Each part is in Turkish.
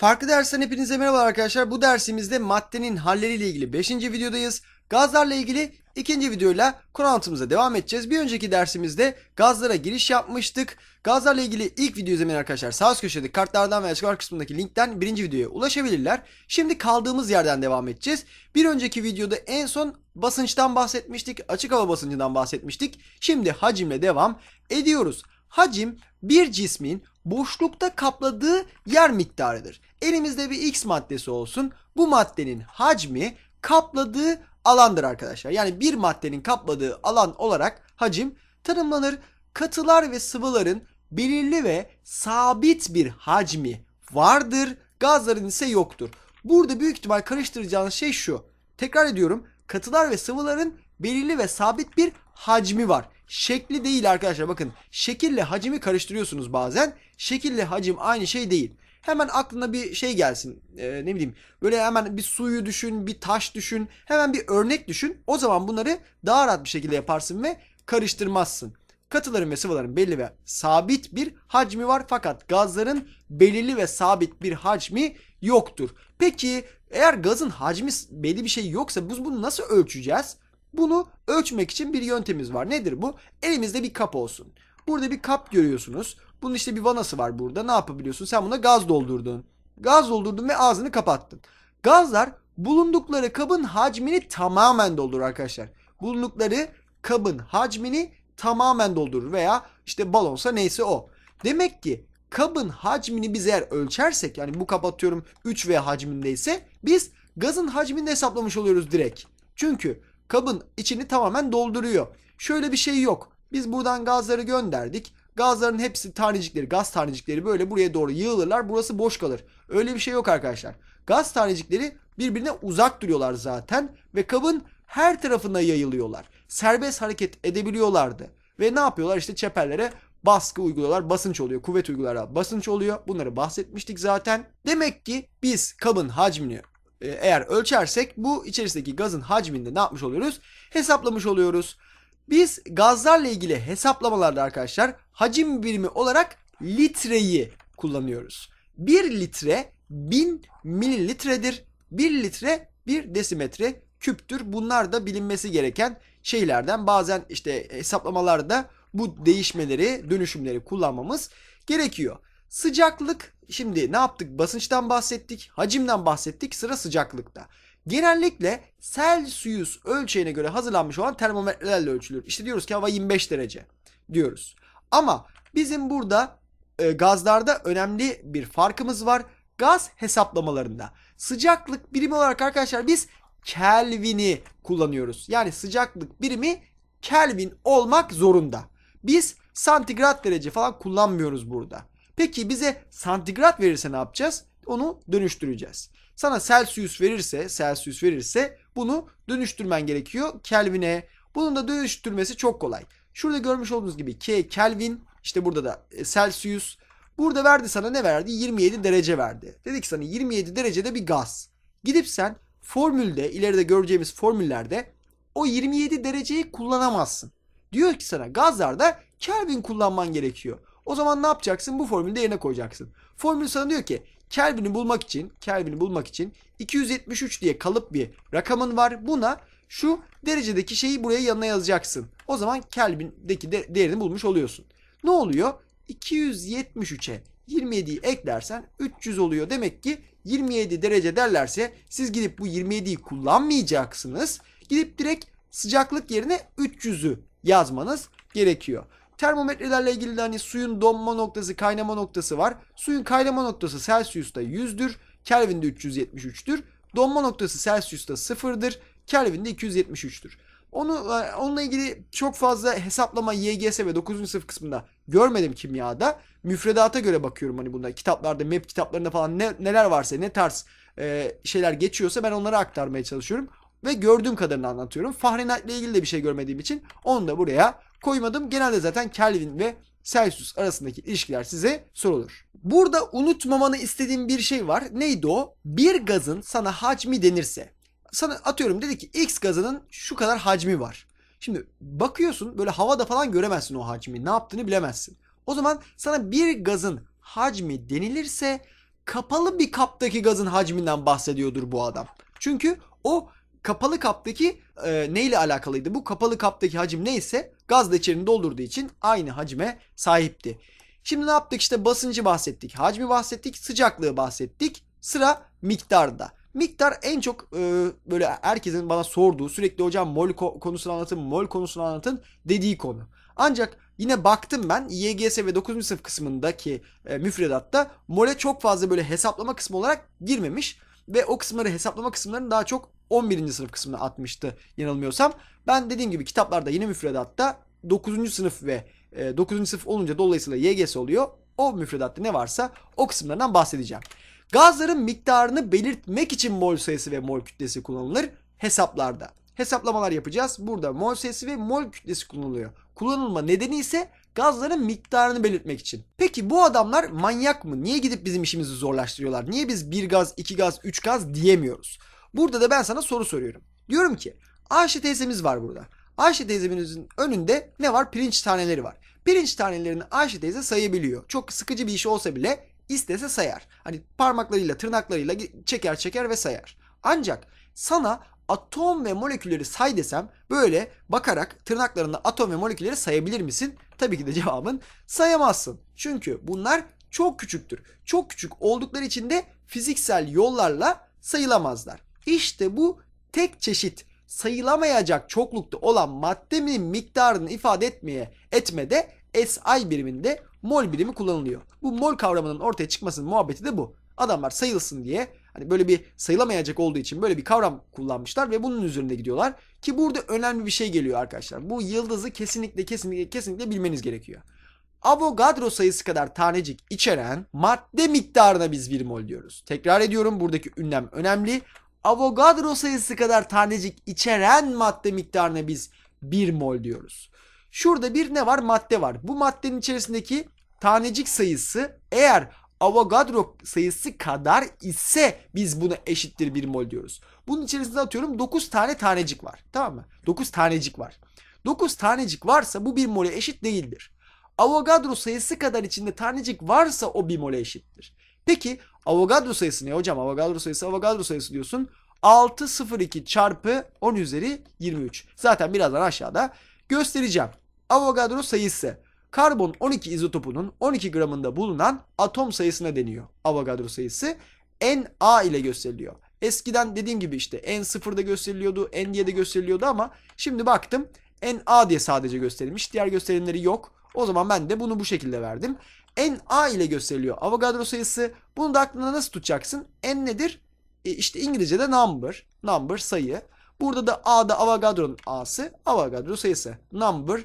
Farklı dersten hepinize merhaba arkadaşlar. Bu dersimizde maddenin halleriyle ilgili 5. videodayız. Gazlarla ilgili ikinci videoyla konu anlatımıza devam edeceğiz. Bir önceki dersimizde gazlara giriş yapmıştık. Gazlarla ilgili ilk video izlemeyen arkadaşlar sağ üst köşedeki kartlardan veya açıklama kısmındaki linkten birinci videoya ulaşabilirler. Şimdi kaldığımız yerden devam edeceğiz. Bir önceki videoda en son basınçtan bahsetmiştik. Açık hava basıncından bahsetmiştik. Şimdi hacimle devam ediyoruz. Hacim bir cismin boşlukta kapladığı yer miktarıdır. Elimizde bir X maddesi olsun. Bu maddenin hacmi kapladığı alandır arkadaşlar. Yani bir maddenin kapladığı alan olarak hacim tanımlanır. Katılar ve sıvıların belirli ve sabit bir hacmi vardır. Gazların ise yoktur. Burada büyük ihtimal karıştıracağınız şey şu. Tekrar ediyorum. Katılar ve sıvıların belirli ve sabit bir hacmi var. Şekli değil arkadaşlar. Bakın şekille hacimi karıştırıyorsunuz bazen. Şekille hacim aynı şey değil. Hemen aklına bir şey gelsin. Ee, ne bileyim. Böyle hemen bir suyu düşün, bir taş düşün. Hemen bir örnek düşün. O zaman bunları daha rahat bir şekilde yaparsın ve karıştırmazsın. Katıların ve sıvıların belli ve sabit bir hacmi var fakat gazların belirli ve sabit bir hacmi yoktur. Peki eğer gazın hacmi belli bir şey yoksa biz bunu nasıl ölçeceğiz? Bunu ölçmek için bir yöntemimiz var. Nedir bu? Elimizde bir kap olsun. Burada bir kap görüyorsunuz. Bunun işte bir vanası var burada. Ne yapabiliyorsun? Sen buna gaz doldurdun. Gaz doldurdun ve ağzını kapattın. Gazlar bulundukları kabın hacmini tamamen doldurur arkadaşlar. Bulundukları kabın hacmini tamamen doldurur veya işte balonsa neyse o. Demek ki kabın hacmini biz eğer ölçersek yani bu kap atıyorum 3V hacmindeyse biz gazın hacmini hesaplamış oluyoruz direkt. Çünkü kabın içini tamamen dolduruyor. Şöyle bir şey yok. Biz buradan gazları gönderdik. Gazların hepsi tanecikleri, gaz tanecikleri böyle buraya doğru yığılırlar. Burası boş kalır. Öyle bir şey yok arkadaşlar. Gaz tanecikleri birbirine uzak duruyorlar zaten ve kabın her tarafına yayılıyorlar. Serbest hareket edebiliyorlardı. Ve ne yapıyorlar? İşte çeperlere baskı uyguluyorlar. Basınç oluyor. Kuvvet uyguluyorlar. Basınç oluyor. Bunları bahsetmiştik zaten. Demek ki biz kabın hacmini eğer ölçersek bu içerisindeki gazın hacminde ne yapmış oluyoruz? Hesaplamış oluyoruz. Biz gazlarla ilgili hesaplamalarda arkadaşlar hacim birimi olarak litreyi kullanıyoruz. 1 litre 1000 mililitredir. 1 litre 1 desimetre küptür. Bunlar da bilinmesi gereken şeylerden. Bazen işte hesaplamalarda bu değişmeleri, dönüşümleri kullanmamız gerekiyor. Sıcaklık şimdi ne yaptık? Basınçtan bahsettik, hacimden bahsettik. Sıra sıcaklıkta. Genellikle Celsius ölçeğine göre hazırlanmış olan termometrelerle ölçülür. İşte diyoruz ki hava 25 derece diyoruz. Ama bizim burada e, gazlarda önemli bir farkımız var. Gaz hesaplamalarında sıcaklık birimi olarak arkadaşlar biz Kelvin'i kullanıyoruz. Yani sıcaklık birimi Kelvin olmak zorunda. Biz santigrat derece falan kullanmıyoruz burada. Peki bize santigrat verirse ne yapacağız? Onu dönüştüreceğiz. Sana Celsius verirse, Celsius verirse bunu dönüştürmen gerekiyor Kelvin'e. Bunun da dönüştürmesi çok kolay. Şurada görmüş olduğunuz gibi K Kelvin, işte burada da e, Celsius. Burada verdi sana ne verdi? 27 derece verdi. Dedi ki sana 27 derecede bir gaz. Gidip sen formülde, ileride göreceğimiz formüllerde o 27 dereceyi kullanamazsın. Diyor ki sana gazlarda Kelvin kullanman gerekiyor. O zaman ne yapacaksın? Bu formülü yerine koyacaksın. Formül sana diyor ki Kelvin'i bulmak için, Kelvin'i bulmak için 273 diye kalıp bir rakamın var. Buna şu derecedeki şeyi buraya yanına yazacaksın. O zaman Kelvin'deki de değerini bulmuş oluyorsun. Ne oluyor? 273'e 27'yi eklersen 300 oluyor. Demek ki 27 derece derlerse siz gidip bu 27'yi kullanmayacaksınız. Gidip direkt sıcaklık yerine 300'ü yazmanız gerekiyor. Termometrelerle ilgili de hani suyun donma noktası, kaynama noktası var. Suyun kaynama noktası Celsius'ta 100'dür. Kelvin'de 373'tür. Donma noktası Celsius'ta 0'dır. Kelvin'de 273'tür. Onu onunla ilgili çok fazla hesaplama YGS ve 9. sınıf kısmında görmedim kimyada. Müfredata göre bakıyorum hani bunda kitaplarda, map kitaplarında falan ne, neler varsa, ne tarz e, şeyler geçiyorsa ben onları aktarmaya çalışıyorum ve gördüğüm kadarını anlatıyorum. Fahrenheit ile ilgili de bir şey görmediğim için onu da buraya koymadım. Genelde zaten Kelvin ve Celsius arasındaki ilişkiler size sorulur. Burada unutmamanı istediğim bir şey var. Neydi o? Bir gazın sana hacmi denirse. Sana atıyorum dedi ki X gazının şu kadar hacmi var. Şimdi bakıyorsun böyle havada falan göremezsin o hacmi. Ne yaptığını bilemezsin. O zaman sana bir gazın hacmi denilirse kapalı bir kaptaki gazın hacminden bahsediyordur bu adam. Çünkü o kapalı kaptaki e, neyle alakalıydı? Bu kapalı kaptaki hacim neyse gaz da içerini doldurduğu için aynı hacme sahipti. Şimdi ne yaptık? İşte basıncı bahsettik, hacmi bahsettik, sıcaklığı bahsettik. Sıra miktarda. Miktar en çok e, böyle herkesin bana sorduğu sürekli hocam mol ko- konusunu anlatın, mol konusunu anlatın dediği konu. Ancak yine baktım ben YGS ve 9. sınıf kısmındaki e, müfredatta mole çok fazla böyle hesaplama kısmı olarak girmemiş. Ve o kısımları hesaplama kısımlarını daha çok 11. sınıf kısmına atmıştı yanılmıyorsam. Ben dediğim gibi kitaplarda yine müfredatta 9. sınıf ve e, 9. sınıf olunca dolayısıyla YGS oluyor. O müfredatta ne varsa o kısımlardan bahsedeceğim. Gazların miktarını belirtmek için mol sayısı ve mol kütlesi kullanılır hesaplarda. Hesaplamalar yapacağız. Burada mol sayısı ve mol kütlesi kullanılıyor. Kullanılma nedeni ise gazların miktarını belirtmek için. Peki bu adamlar manyak mı? Niye gidip bizim işimizi zorlaştırıyorlar? Niye biz bir gaz, iki gaz, üç gaz diyemiyoruz? Burada da ben sana soru soruyorum. Diyorum ki Ayşe teyzemiz var burada. Ayşe teyzemizin önünde ne var? Pirinç taneleri var. Pirinç tanelerini Ayşe teyze sayabiliyor. Çok sıkıcı bir iş olsa bile istese sayar. Hani parmaklarıyla, tırnaklarıyla çeker çeker ve sayar. Ancak sana atom ve molekülleri say desem böyle bakarak tırnaklarında atom ve molekülleri sayabilir misin? Tabii ki de cevabın sayamazsın. Çünkü bunlar çok küçüktür. Çok küçük oldukları için de fiziksel yollarla sayılamazlar. İşte bu tek çeşit sayılamayacak çoklukta olan maddenin miktarını ifade etmeye etmede SI biriminde mol birimi kullanılıyor. Bu mol kavramının ortaya çıkmasının muhabbeti de bu. Adamlar sayılsın diye hani böyle bir sayılamayacak olduğu için böyle bir kavram kullanmışlar ve bunun üzerinde gidiyorlar. Ki burada önemli bir şey geliyor arkadaşlar. Bu yıldızı kesinlikle kesinlikle kesinlikle bilmeniz gerekiyor. Avogadro sayısı kadar tanecik içeren madde miktarına biz 1 mol diyoruz. Tekrar ediyorum buradaki ünlem önemli. Avogadro sayısı kadar tanecik içeren madde miktarına biz 1 mol diyoruz. Şurada bir ne var? Madde var. Bu maddenin içerisindeki tanecik sayısı eğer Avogadro sayısı kadar ise biz buna eşittir 1 mol diyoruz. Bunun içerisinde atıyorum 9 tane tanecik var. Tamam mı? 9 tanecik var. 9 tanecik varsa bu 1 mole eşit değildir. Avogadro sayısı kadar içinde tanecik varsa o 1 mole eşittir. Peki Avogadro sayısı ne hocam? Avogadro sayısı Avogadro sayısı diyorsun. 602 çarpı 10 üzeri 23. Zaten birazdan aşağıda göstereceğim. Avogadro sayısı karbon 12 izotopunun 12 gramında bulunan atom sayısına deniyor. Avogadro sayısı Na ile gösteriliyor. Eskiden dediğim gibi işte N0'da gösteriliyordu, N diye de gösteriliyordu ama şimdi baktım Na diye sadece gösterilmiş. Diğer gösterimleri yok. O zaman ben de bunu bu şekilde verdim. Na ile gösteriliyor Avogadro sayısı. Bunu da aklına nasıl tutacaksın? N nedir? E işte İngilizce'de number. Number sayı. Burada da A'da Avogadro'nun A'sı. Avogadro sayısı. Number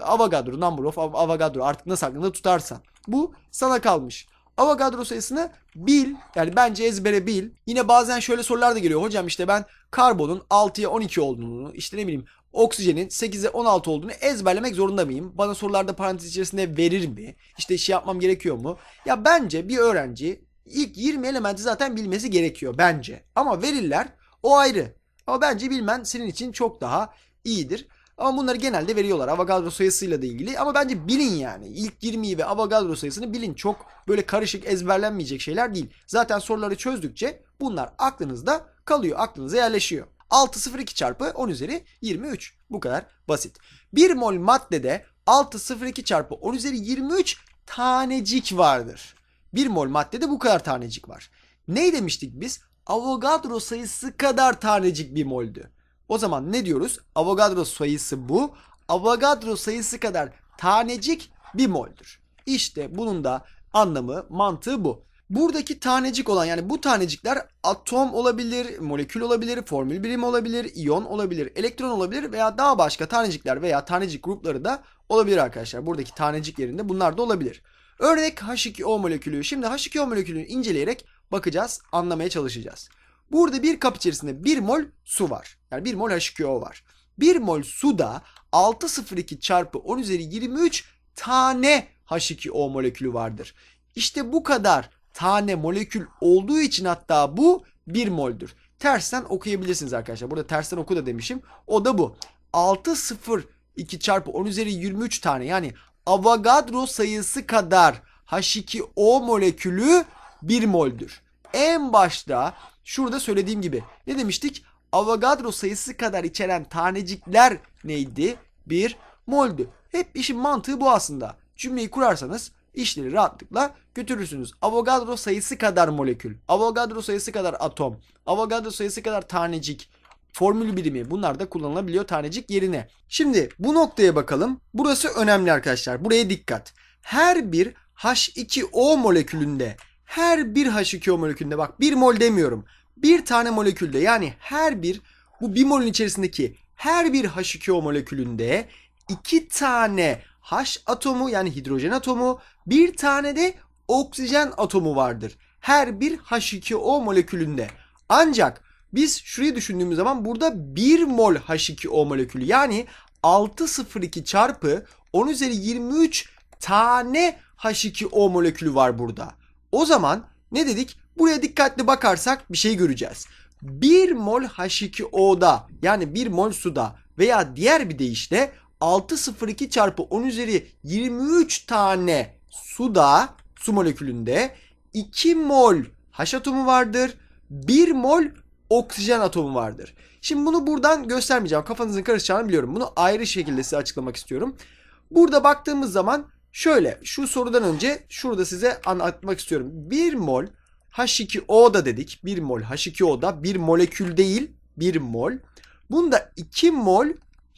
Avogadro, number of Avogadro artık nasıl aklında tutarsan. Bu sana kalmış. Avogadro sayısını bil. Yani bence ezbere bil. Yine bazen şöyle sorular da geliyor. Hocam işte ben karbonun 6'ya 12 olduğunu, işte ne bileyim oksijenin 8'e 16 olduğunu ezberlemek zorunda mıyım? Bana sorularda parantez içerisinde verir mi? İşte şey yapmam gerekiyor mu? Ya bence bir öğrenci ilk 20 elementi zaten bilmesi gerekiyor bence. Ama verirler o ayrı. Ama bence bilmen senin için çok daha iyidir. Ama bunları genelde veriyorlar Avogadro sayısıyla da ilgili. Ama bence bilin yani. İlk 20'yi ve Avogadro sayısını bilin. Çok böyle karışık ezberlenmeyecek şeyler değil. Zaten soruları çözdükçe bunlar aklınızda kalıyor. Aklınıza yerleşiyor. 602 çarpı 10 üzeri 23. Bu kadar basit. 1 mol maddede 602 çarpı 10 üzeri 23 tanecik vardır. 1 mol maddede bu kadar tanecik var. Ne demiştik biz? Avogadro sayısı kadar tanecik bir moldü. O zaman ne diyoruz? Avogadro sayısı bu. Avogadro sayısı kadar tanecik bir moldür. İşte bunun da anlamı, mantığı bu. Buradaki tanecik olan yani bu tanecikler atom olabilir, molekül olabilir, formül birimi olabilir, iyon olabilir, elektron olabilir veya daha başka tanecikler veya tanecik grupları da olabilir arkadaşlar. Buradaki tanecik yerinde bunlar da olabilir. Örnek H2O molekülü. Şimdi H2O molekülünü inceleyerek bakacağız, anlamaya çalışacağız. Burada bir kap içerisinde 1 mol su var. Yani 1 mol H2O var. 1 mol suda 602 çarpı 10 üzeri 23 tane H2O molekülü vardır. İşte bu kadar tane molekül olduğu için hatta bu 1 moldür. Tersten okuyabilirsiniz arkadaşlar. Burada tersten oku da demişim. O da bu. 602 çarpı 10 üzeri 23 tane yani Avogadro sayısı kadar H2O molekülü 1 moldür. En başta şurada söylediğim gibi ne demiştik? Avogadro sayısı kadar içeren tanecikler neydi? 1 moldü. Hep işin mantığı bu aslında. Cümleyi kurarsanız işleri rahatlıkla götürürsünüz. Avogadro sayısı kadar molekül, Avogadro sayısı kadar atom, Avogadro sayısı kadar tanecik, formül birimi bunlar da kullanılabiliyor tanecik yerine. Şimdi bu noktaya bakalım. Burası önemli arkadaşlar. Buraya dikkat. Her bir H2O molekülünde her bir H2O molekülünde bak bir mol demiyorum. Bir tane molekülde yani her bir bu bir molün içerisindeki her bir H2O molekülünde iki tane H atomu yani hidrojen atomu bir tane de oksijen atomu vardır. Her bir H2O molekülünde. Ancak biz şurayı düşündüğümüz zaman burada 1 mol H2O molekülü yani 602 çarpı 10 üzeri 23 tane H2O molekülü var burada. O zaman ne dedik? Buraya dikkatli bakarsak bir şey göreceğiz. 1 mol H2O'da yani 1 mol suda veya diğer bir deyişle 602 çarpı 10 üzeri 23 tane suda su molekülünde 2 mol H atomu vardır. 1 mol oksijen atomu vardır. Şimdi bunu buradan göstermeyeceğim. Kafanızın karışacağını biliyorum. Bunu ayrı şekilde size açıklamak istiyorum. Burada baktığımız zaman şöyle şu sorudan önce şurada size anlatmak istiyorum. 1 mol H2O'da dedik. 1 mol H2O'da bir molekül değil 1 mol. Bunda 2 mol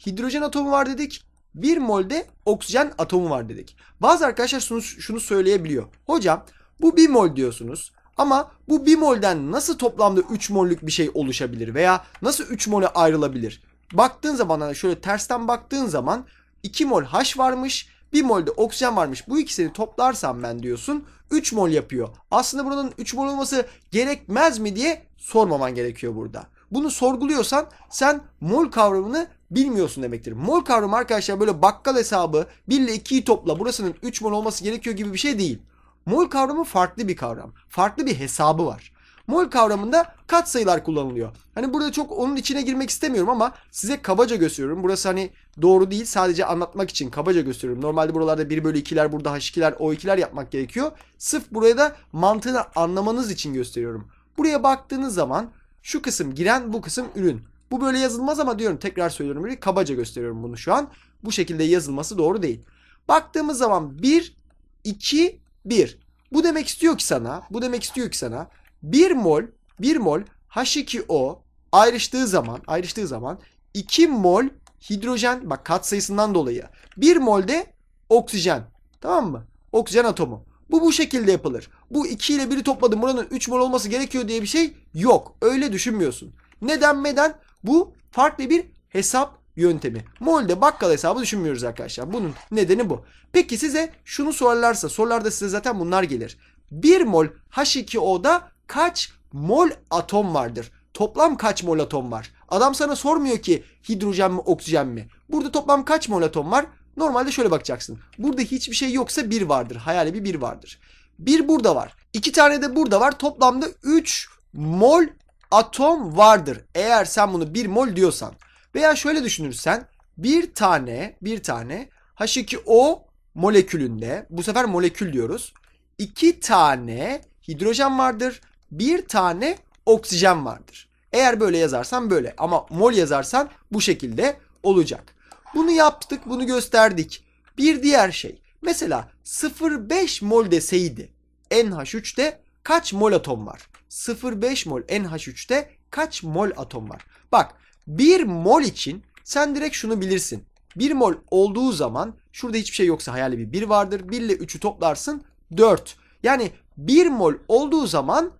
hidrojen atomu var dedik. 1 mol de oksijen atomu var dedik. Bazı arkadaşlar şunu, şunu söyleyebiliyor. Hocam bu 1 mol diyorsunuz. Ama bu 1 molden nasıl toplamda 3 mollük bir şey oluşabilir veya nasıl 3 mole ayrılabilir? Baktığın zaman hani şöyle tersten baktığın zaman 2 mol H varmış, 1 mol de oksijen varmış. Bu ikisini toplarsam ben diyorsun 3 mol yapıyor. Aslında buranın 3 mol olması gerekmez mi diye sormaman gerekiyor burada. Bunu sorguluyorsan sen mol kavramını bilmiyorsun demektir. Mol kavramı arkadaşlar böyle bakkal hesabı 1 ile 2'yi topla burasının 3 mol olması gerekiyor gibi bir şey değil. Mol kavramı farklı bir kavram. Farklı bir hesabı var. Mol kavramında katsayılar kullanılıyor. Hani burada çok onun içine girmek istemiyorum ama size kabaca gösteriyorum. Burası hani doğru değil sadece anlatmak için kabaca gösteriyorum. Normalde buralarda 1 bölü 2'ler burada H2'ler O2'ler yapmak gerekiyor. Sırf buraya da mantığını anlamanız için gösteriyorum. Buraya baktığınız zaman şu kısım giren bu kısım ürün. Bu böyle yazılmaz ama diyorum tekrar söylüyorum böyle kabaca gösteriyorum bunu şu an. Bu şekilde yazılması doğru değil. Baktığımız zaman 1, 2, 1. Bu demek istiyor ki sana, bu demek istiyor ki sana 1 mol, 1 mol H2O ayrıştığı zaman, ayrıştığı zaman 2 mol hidrojen bak kat sayısından dolayı 1 mol de oksijen. Tamam mı? Oksijen atomu. Bu bu şekilde yapılır. Bu 2 ile 1'i topladım buranın 3 mol olması gerekiyor diye bir şey yok. Öyle düşünmüyorsun. Neden meden? Bu farklı bir hesap yöntemi. Molde bakkal hesabı düşünmüyoruz arkadaşlar. Bunun nedeni bu. Peki size şunu sorarlarsa sorularda size zaten bunlar gelir. 1 mol H2O'da kaç mol atom vardır? Toplam kaç mol atom var? Adam sana sormuyor ki hidrojen mi oksijen mi? Burada toplam kaç mol atom var? Normalde şöyle bakacaksın. Burada hiçbir şey yoksa 1 vardır. Hayali bir 1 vardır. 1 burada var. 2 tane de burada var. Toplamda 3 mol atom vardır. Eğer sen bunu 1 mol diyorsan. Veya şöyle düşünürsen bir tane bir tane H2O molekülünde bu sefer molekül diyoruz. iki tane hidrojen vardır. Bir tane oksijen vardır. Eğer böyle yazarsan böyle ama mol yazarsan bu şekilde olacak. Bunu yaptık, bunu gösterdik. Bir diğer şey. Mesela 0,5 mol deseydi NH3'te kaç mol atom var? 0,5 mol NH3'te kaç mol atom var? Bak 1 mol için sen direkt şunu bilirsin. 1 mol olduğu zaman şurada hiçbir şey yoksa hayali bir 1 vardır. 1 ile 3'ü toplarsın 4. Yani 1 mol olduğu zaman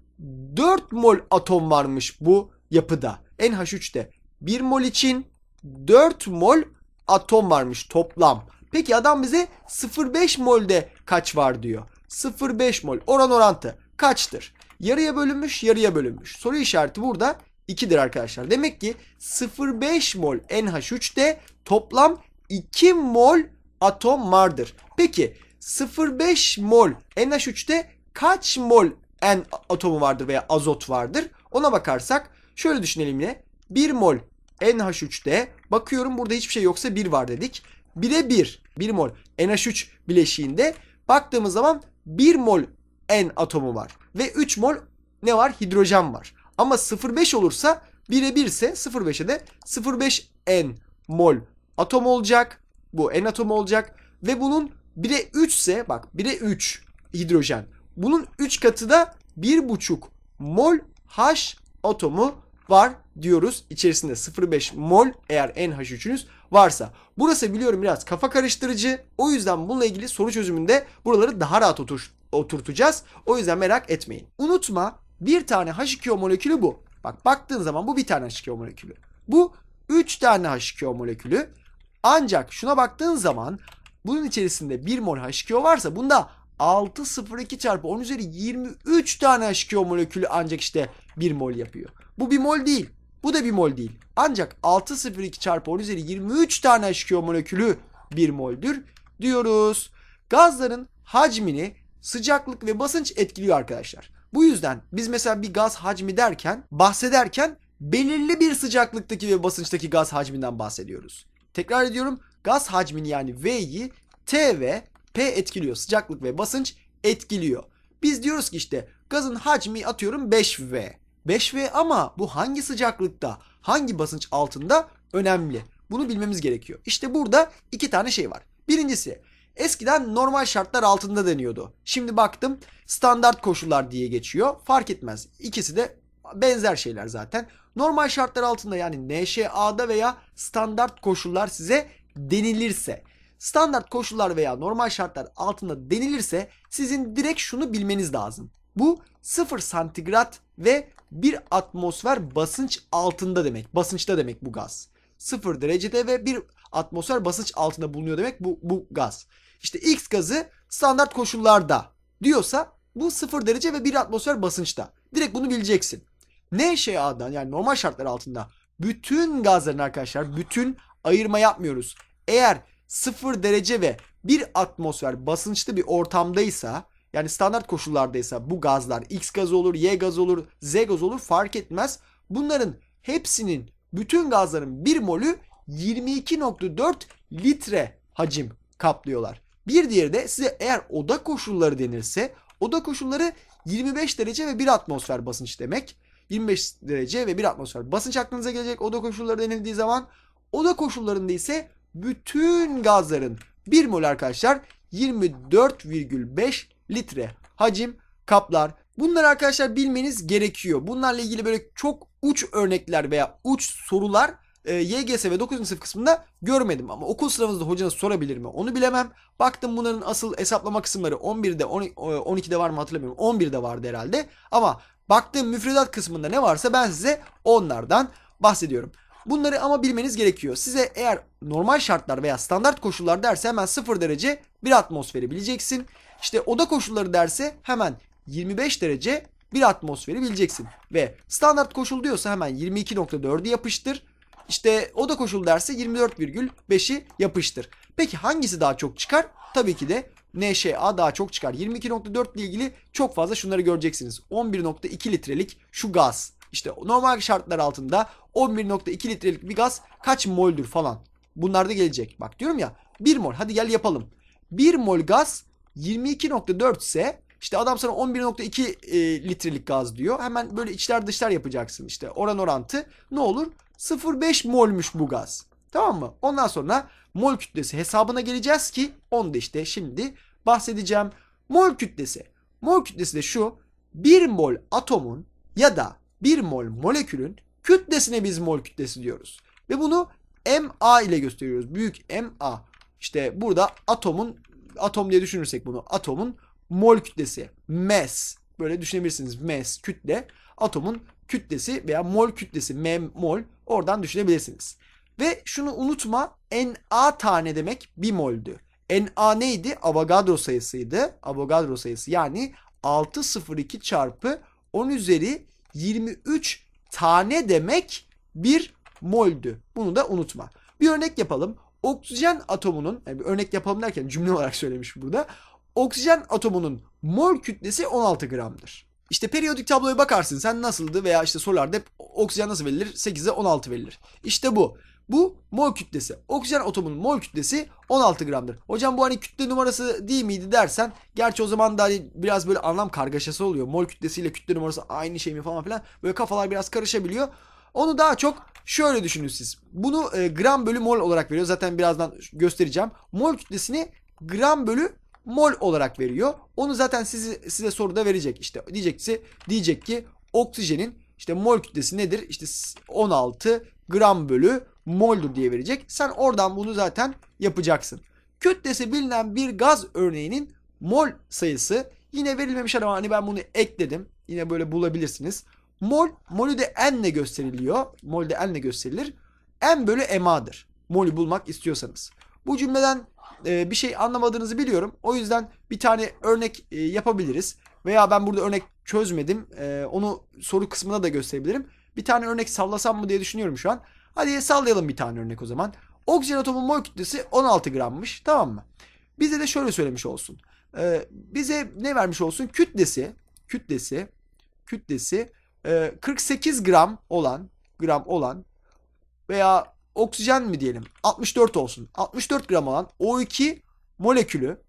4 mol atom varmış bu yapıda. NH3'te 1 mol için 4 mol atom varmış toplam. Peki adam bize 0,5 molde kaç var diyor. 0,5 mol oran orantı kaçtır? Yarıya bölünmüş yarıya bölünmüş. Soru işareti burada 2'dir arkadaşlar. Demek ki 0,5 mol NH3'te toplam 2 mol atom vardır. Peki 0,5 mol NH3'te kaç mol N atomu vardır veya azot vardır? Ona bakarsak şöyle düşünelim yine. 1 mol NH3'te bakıyorum burada hiçbir şey yoksa 1 var dedik. 1'e 1. 1 mol NH3 bileşiğinde baktığımız zaman 1 mol N atomu var. ve 3 mol ne var? Hidrojen var. Ama 0,5 olursa 1'e 1 ise 0,5'e de 0,5 N mol atom olacak. Bu N atom olacak. Ve bunun 1'e 3 ise bak 1'e 3 hidrojen. Bunun 3 katı da 1,5 mol H atomu var diyoruz. İçerisinde 0,5 mol eğer NH3'ünüz varsa. Burası biliyorum biraz kafa karıştırıcı. O yüzden bununla ilgili soru çözümünde buraları daha rahat otur oturtacağız. O yüzden merak etmeyin. Unutma bir tane H2O molekülü bu. Bak baktığın zaman bu bir tane H2O molekülü. Bu 3 tane H2O molekülü. Ancak şuna baktığın zaman bunun içerisinde 1 mol H2O varsa bunda 602 çarpı 10 üzeri 23 tane H2O molekülü ancak işte 1 mol yapıyor. Bu 1 mol değil. Bu da 1 mol değil. Ancak 602 çarpı 10 üzeri 23 tane H2O molekülü 1 moldür diyoruz. Gazların hacmini sıcaklık ve basınç etkiliyor arkadaşlar. Bu yüzden biz mesela bir gaz hacmi derken bahsederken belirli bir sıcaklıktaki ve basınçtaki gaz hacminden bahsediyoruz. Tekrar ediyorum gaz hacmini yani V'yi T ve P etkiliyor. Sıcaklık ve basınç etkiliyor. Biz diyoruz ki işte gazın hacmi atıyorum 5V. 5V ama bu hangi sıcaklıkta, hangi basınç altında önemli. Bunu bilmemiz gerekiyor. İşte burada iki tane şey var. Birincisi eskiden normal şartlar altında deniyordu. Şimdi baktım standart koşullar diye geçiyor. Fark etmez. İkisi de benzer şeyler zaten. Normal şartlar altında yani NŞA'da veya standart koşullar size denilirse standart koşullar veya normal şartlar altında denilirse sizin direkt şunu bilmeniz lazım. Bu 0 santigrat ve 1 atmosfer basınç altında demek. Basınçta demek bu gaz. 0 derecede ve 1 atmosfer basınç altında bulunuyor demek bu, bu gaz. İşte X gazı standart koşullarda diyorsa bu 0 derece ve 1 atmosfer basınçta. Direkt bunu bileceksin. NŞA'dan yani normal şartlar altında bütün gazların arkadaşlar bütün ayırma yapmıyoruz. Eğer 0 derece ve 1 atmosfer basınçlı bir ortamdaysa yani standart koşullardaysa bu gazlar X gazı olur, Y gazı olur, Z gazı olur fark etmez. Bunların hepsinin bütün gazların 1 molü 22.4 litre hacim kaplıyorlar. Bir diğeri de size eğer oda koşulları denirse oda koşulları 25 derece ve 1 atmosfer basınç demek. 25 derece ve 1 atmosfer basınç aklınıza gelecek oda koşulları denildiği zaman. Oda koşullarında ise bütün gazların 1 mol arkadaşlar 24,5 litre hacim kaplar. Bunları arkadaşlar bilmeniz gerekiyor. Bunlarla ilgili böyle çok uç örnekler veya uç sorular e, YGS ve 9. sınıf kısmında görmedim. Ama okul sınavınızda hocanız sorabilir mi? Onu bilemem. Baktım bunların asıl hesaplama kısımları 11'de 12'de var mı hatırlamıyorum. 11'de vardı herhalde. Ama baktığım müfredat kısmında ne varsa ben size onlardan bahsediyorum. Bunları ama bilmeniz gerekiyor. Size eğer normal şartlar veya standart koşullar derse hemen 0 derece 1 atmosferi bileceksin. İşte oda koşulları derse hemen 25 derece 1 atmosferi bileceksin. Ve standart koşul diyorsa hemen 22.4'ü yapıştır. İşte oda koşul derse 24,5'i yapıştır. Peki hangisi daha çok çıkar? Tabii ki de NŞA daha çok çıkar. 22.4 ile ilgili çok fazla şunları göreceksiniz. 11.2 litrelik şu gaz. İşte normal şartlar altında 11.2 litrelik bir gaz kaç moldür falan. Bunlar da gelecek. Bak diyorum ya 1 mol hadi gel yapalım. 1 mol gaz 22.4 ise işte adam sana 11.2 e, litrelik gaz diyor. Hemen böyle içler dışlar yapacaksın işte oran orantı. Ne olur? 0.5 molmuş bu gaz. Tamam mı? Ondan sonra mol kütlesi hesabına geleceğiz ki onu da işte şimdi bahsedeceğim. Mol kütlesi. Mol kütlesi de şu. 1 mol atomun ya da 1 mol molekülün kütlesine biz mol kütlesi diyoruz. Ve bunu MA ile gösteriyoruz. Büyük MA. İşte burada atomun atom diye düşünürsek bunu atomun mol kütlesi. Mass. Böyle düşünebilirsiniz. Mass kütle. Atomun kütlesi veya mol kütlesi. M mol. Oradan düşünebilirsiniz. Ve şunu unutma. Na tane demek 1 moldü. Na neydi? Avogadro sayısıydı. Avogadro sayısı yani 602 çarpı 10 üzeri 23 tane demek bir moldü. Bunu da unutma. Bir örnek yapalım. Oksijen atomunun, yani bir örnek yapalım derken cümle olarak söylemiş burada. Oksijen atomunun mol kütlesi 16 gramdır. İşte periyodik tabloya bakarsın sen nasıldı veya işte sorularda hep oksijen nasıl verilir? 8'e 16 verilir. İşte bu. Bu mol kütlesi. Oksijen atomunun mol kütlesi 16 gramdır. Hocam bu hani kütle numarası değil miydi dersen. Gerçi o zaman da hani biraz böyle anlam kargaşası oluyor. Mol kütlesiyle kütle numarası aynı şey mi falan filan. Böyle kafalar biraz karışabiliyor. Onu daha çok şöyle düşünün siz. Bunu e, gram bölü mol olarak veriyor. Zaten birazdan göstereceğim. Mol kütlesini gram bölü mol olarak veriyor. Onu zaten sizi, size soruda verecek. İşte diyecek ki, diyecek ki oksijenin işte mol kütlesi nedir? İşte 16 gram bölü moldur diye verecek. Sen oradan bunu zaten yapacaksın. Kütlesi bilinen bir gaz örneğinin mol sayısı yine verilmemiş ama hani ben bunu ekledim. Yine böyle bulabilirsiniz. Mol, molü de n ile gösteriliyor. Mol de n ile gösterilir. n bölü MA'dır. Molü bulmak istiyorsanız. Bu cümleden e, bir şey anlamadığınızı biliyorum. O yüzden bir tane örnek e, yapabiliriz. Veya ben burada örnek çözmedim. E, onu soru kısmına da gösterebilirim. Bir tane örnek sallasam mı diye düşünüyorum şu an. Hadi sallayalım bir tane örnek o zaman. Oksijen atomunun mol kütlesi 16 grammış. Tamam mı? Bize de şöyle söylemiş olsun. E, bize ne vermiş olsun? Kütlesi, kütlesi, kütlesi e, 48 gram olan, gram olan veya oksijen mi diyelim 64 olsun. 64 gram olan O2 molekülü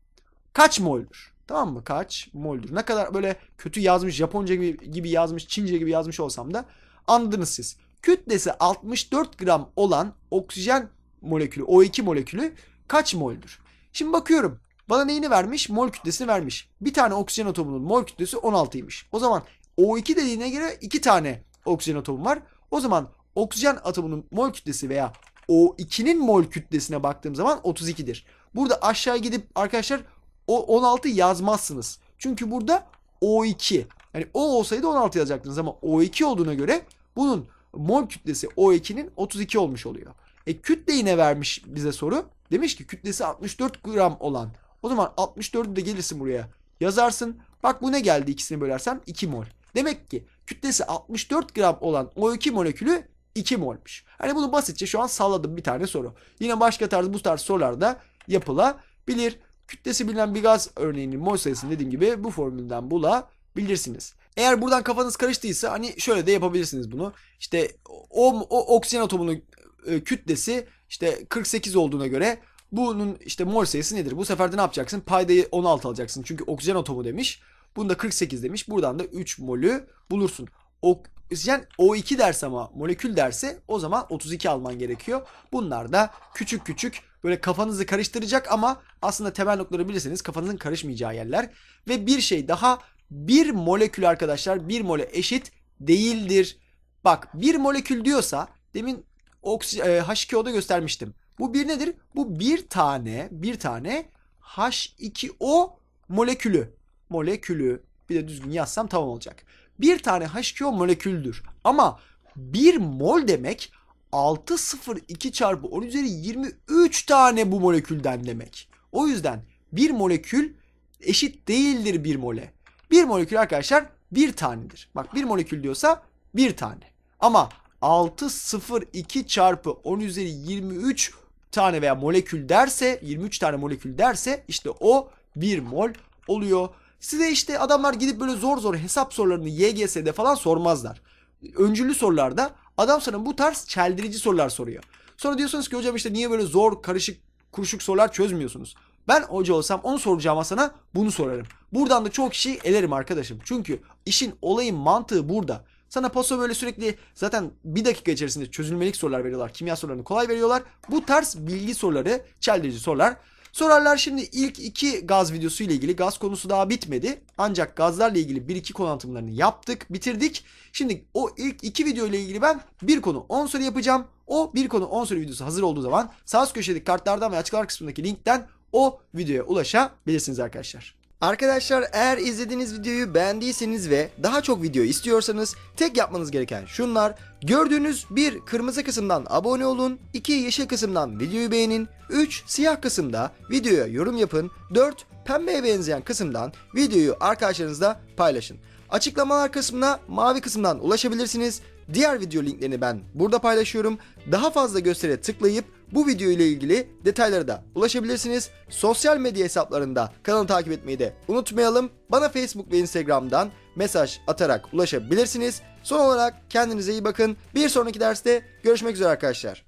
kaç moldur? Tamam mı? Kaç moldur? Ne kadar böyle kötü yazmış, Japonca gibi, gibi yazmış, Çince gibi yazmış olsam da anladınız siz. Kütlesi 64 gram olan oksijen molekülü, O2 molekülü kaç moldur? Şimdi bakıyorum. Bana neyini vermiş? Mol kütlesini vermiş. Bir tane oksijen atomunun mol kütlesi 16'ymış. O zaman O2 dediğine göre iki tane oksijen atomu var. O zaman oksijen atomunun mol kütlesi veya O2'nin mol kütlesine baktığım zaman 32'dir. Burada aşağı gidip arkadaşlar o 16 yazmazsınız. Çünkü burada O2. Yani O olsaydı 16 yazacaktınız ama O2 olduğuna göre bunun mol kütlesi O2'nin 32 olmuş oluyor. E kütle yine vermiş bize soru. Demiş ki kütlesi 64 gram olan. O zaman 64'ü de gelirsin buraya. Yazarsın. Bak bu ne geldi ikisini bölersem 2 mol. Demek ki kütlesi 64 gram olan O2 molekülü 2 molmuş. Hani bunu basitçe şu an salladım bir tane soru. Yine başka tarz bu tarz sorularda yapılabilir. Kütlesi bilinen bir gaz örneğinin mol sayısını dediğim gibi bu formülden bulabilirsiniz. Eğer buradan kafanız karıştıysa hani şöyle de yapabilirsiniz bunu. İşte o, o oksijen atomunun e, kütlesi işte 48 olduğuna göre bunun işte mol sayısı nedir? Bu sefer de ne yapacaksın? Paydayı 16 alacaksın. Çünkü oksijen atomu demiş. Bunda 48 demiş. Buradan da 3 molü bulursun. Oksijen O2 derse ama molekül derse o zaman 32 alman gerekiyor. Bunlar da küçük küçük böyle kafanızı karıştıracak ama aslında temel noktaları bilirseniz kafanızın karışmayacağı yerler. Ve bir şey daha bir molekül arkadaşlar bir mole eşit değildir. Bak bir molekül diyorsa demin e, H2O'da göstermiştim. Bu bir nedir? Bu bir tane bir tane H2O molekülü. Molekülü. Bir de düzgün yazsam tamam olacak. Bir tane H2O moleküldür. Ama bir mol demek 602 çarpı 10 üzeri 23 tane bu molekülden demek. O yüzden bir molekül eşit değildir bir mole. Bir molekül arkadaşlar bir tanedir. Bak bir molekül diyorsa bir tane. Ama 602 çarpı 10 üzeri 23 tane veya molekül derse 23 tane molekül derse işte o 1 mol oluyor. Size işte adamlar gidip böyle zor zor hesap sorularını YGS'de falan sormazlar. Öncüllü sorularda adam sana bu tarz çeldirici sorular soruyor. Sonra diyorsunuz ki hocam işte niye böyle zor karışık kuruşuk sorular çözmüyorsunuz? Ben hoca olsam onu soracağıma sana bunu sorarım. Buradan da çok kişi elerim arkadaşım. Çünkü işin olayın mantığı burada. Sana paso böyle sürekli zaten bir dakika içerisinde çözülmelik sorular veriyorlar. Kimya sorularını kolay veriyorlar. Bu tarz bilgi soruları, çeldirici sorular sorarlar. Şimdi ilk iki gaz videosu ile ilgili gaz konusu daha bitmedi. Ancak gazlarla ilgili bir iki konu anlatımlarını yaptık, bitirdik. Şimdi o ilk iki video ile ilgili ben bir konu 10 soru yapacağım. O bir konu 10 soru videosu hazır olduğu zaman sağ üst köşedeki kartlardan ve açıklama kısmındaki linkten o videoya ulaşabilirsiniz arkadaşlar. Arkadaşlar eğer izlediğiniz videoyu beğendiyseniz ve daha çok video istiyorsanız tek yapmanız gereken şunlar. Gördüğünüz bir kırmızı kısımdan abone olun, 2 yeşil kısımdan videoyu beğenin, 3 siyah kısımda videoya yorum yapın, 4 pembeye benzeyen kısımdan videoyu arkadaşlarınızla paylaşın. Açıklamalar kısmına mavi kısımdan ulaşabilirsiniz. Diğer video linklerini ben burada paylaşıyorum. Daha fazla göstere tıklayıp bu video ile ilgili detaylara da ulaşabilirsiniz. Sosyal medya hesaplarında kanalı takip etmeyi de unutmayalım. Bana Facebook ve Instagram'dan mesaj atarak ulaşabilirsiniz. Son olarak kendinize iyi bakın. Bir sonraki derste görüşmek üzere arkadaşlar.